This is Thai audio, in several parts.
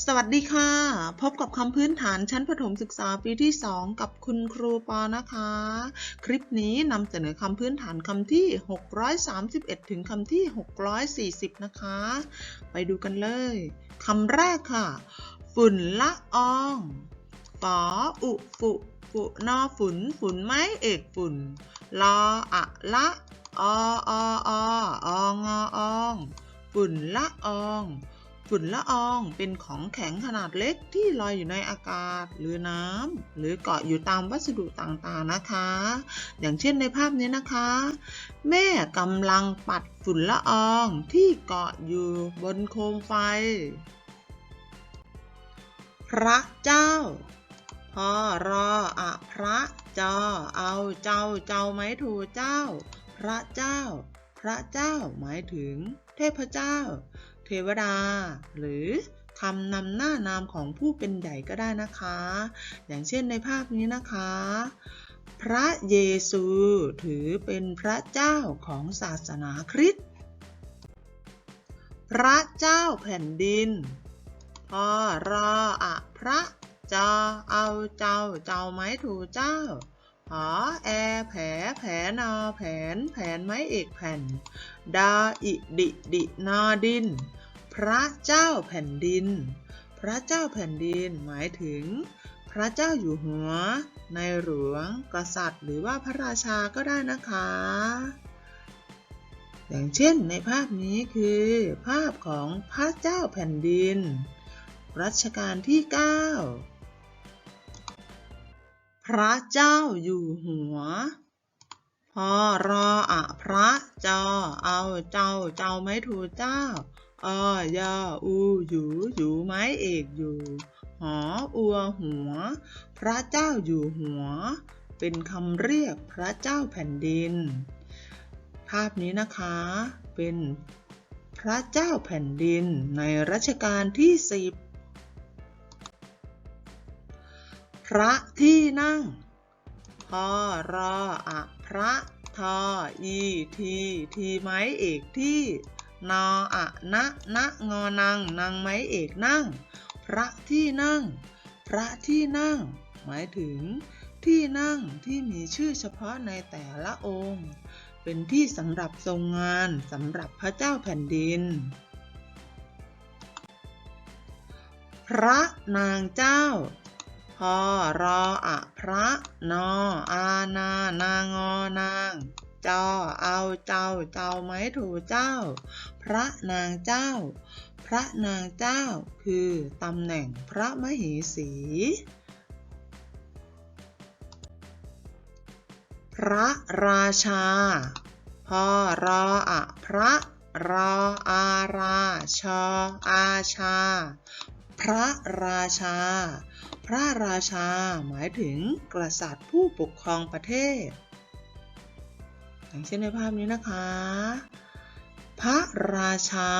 สวัสดีค่ะ พบกับคำพื้นฐานชั้นประถมศึกษาปีที่ 2 กับคุณครูปอนะคะ คลิปนี้นำเสนอคำพื้นฐานคำที่ 631 ถึงคำที่ 640 นะคะ ไปดูกันเลยคำแรกค่ะ ฝุ่นละอองฝออุฟุฟุนอฝุ่นฝุ่นไม้เอกฝุ่นลออะละอออออองออองฝุ่นละออง ฝุ่นละอองเป็นของแข็งขนาดเล็กที่ลอยอยู่ในอากาศหรือน้ำหรือเกาะอยู่ตามวัสดุต่างๆนะคะ อย่างเช่นในภาพนี้นะคะ แม่กำลังปัดฝุ่นละอองที่เกาะอยู่บนโคมไฟ พระเจ้าพอรออะพระจอเอาเจ้าเจ้าไม้ถูเจ้า พระเจ้า พระเจ้าหมายถึง เทพเจ้า วดา หรือคำนำหน้านามของผู้เป็นใหญ่ก็ได้นะคะ อย่างเช่นในภาพนี้นะคะ พระเยซูถือเป็นพระเจ้าของศาสนาคริสต์พระเจ้าแผ่นดินพอรออะพระจอเอาเจ้าเจ้าไม้ถูเจ้าหอแอแผลแผลนอแผน แผนไม้เอกแผ่น ดาอิดิดินอดิน พระเจ้าแผ่นดิน พระเจ้าแผ่นดินหมายถึง พระเจ้าอยู่หัว ในหลวงกษัตริย์ หรือว่าพระราชาก็ได้นะคะ อย่างเช่นในภาพนี้คือ ภาพของพระเจ้าแผ่นดิน รัชกาลที่ 9 พระเจ้าอยู่หัวพอรออะพระจอเอาเจ้าเจ้าไม้ถูเจ้า อยออูอยู่อยู่ไม้เอกอยู่ หออัวหัว พระเจ้าอยู่หัว เป็นคำเรียกพระเจ้าแผ่นดิน ภาพนี้นะคะเป็นพระเจ้าแผ่นดินในรัชกาลที่สิบพระที่นั่งพอรออะพระทออีทีทีไม้เอกที่ นออะนะนะงอนังนางไม้เอกนั่ง พระที่นั่ง พระที่นั่ง หมายถึง ที่นั่งที่มีชื่อเฉพาะในแต่ละองค์ เป็นที่สำหรับทรงงานสำหรับพระเจ้าแผ่นดิน พระนางเจ้าพอรออะพระนออานา นางอ นาง จอ เอาเจ้าเจ้าไม้ถูเจ้า พระนางเจ้า พระนางเจ้า คือตำแหน่งพระมเหสี พระราชาพอรออะพระรออาราชออาชา พระราชา พระราชาหมายถึงกษัตริย์ผู้ปกครองประเทศ อย่างเช่นในภาพนี้นะคะ พระราชา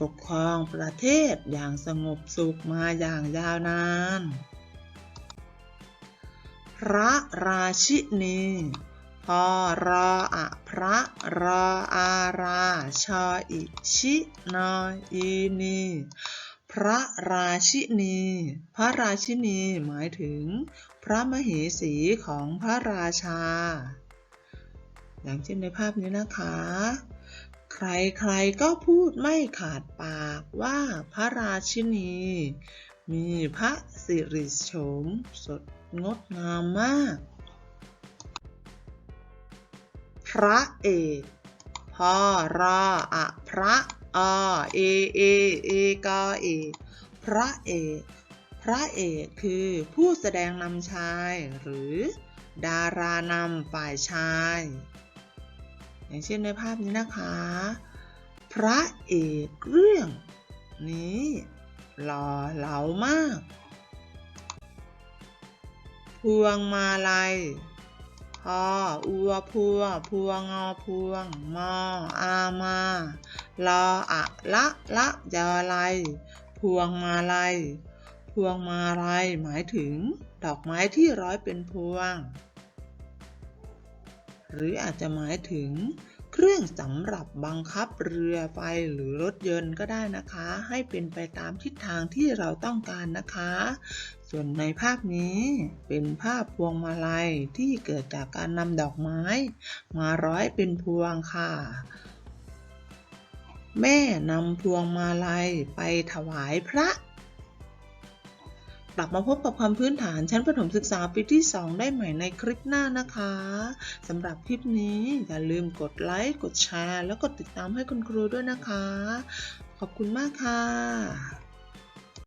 ปกครองประเทศอย่างสงบสุขมาอย่างยาวนาน พระราชินีพอรออะพระรออาราชออิชินออีนีพระราชินี พระราชินีหมายถึง พระมเหสีของพระราชา อย่างเช่นในภาพนี้นะคะ ใครๆก็พูดไม่ขาดปากว่าพระราชินี มีพระสิริโฉมสดงดงามมาก พระเอกพ่อรออะพระอเอเอเอกอเอกพระเอกพระเอกคือผู้แสดงนำชายหรือดารานำฝ่ายชาย อย่างเช่นในภาพนี้นะคะ พระเอกเรื่อง นี้หล่อเหลามาก พวงมาลัยพออัวพัวพัวงอพวงมออา มา ลออะละละยาไลพวงมาลัย พวงมาลัยหมายถึง ดอกไม้ที่ร้อยเป็นพวง หรืออาจจะหมายถึงเครื่องสำหรับบังคับเรือไฟหรือรถยนต์ก็ได้นะคะ ให้เป็นไปตามทิศทางที่เราต้องการนะคะ ส่วนในภาพนี้เป็นภาพพวงมาลัยที่เกิดจากการนำดอกไม้ มาร้อยเป็นพวงค่ะ แม่นำพวงมาลัยไปถวายพระ กลับมาพบกับความพื้นฐานชั้นประถมศึกษาปีที่ 2 ได้ใหม่ในคลิปหน้านะคะสำหรับคลิปนี้อย่าลืมกดไลค์ กดแชร์ แล้วกดติดตามให้คุณครูด้วยนะคะ ขอบคุณมากค่ะ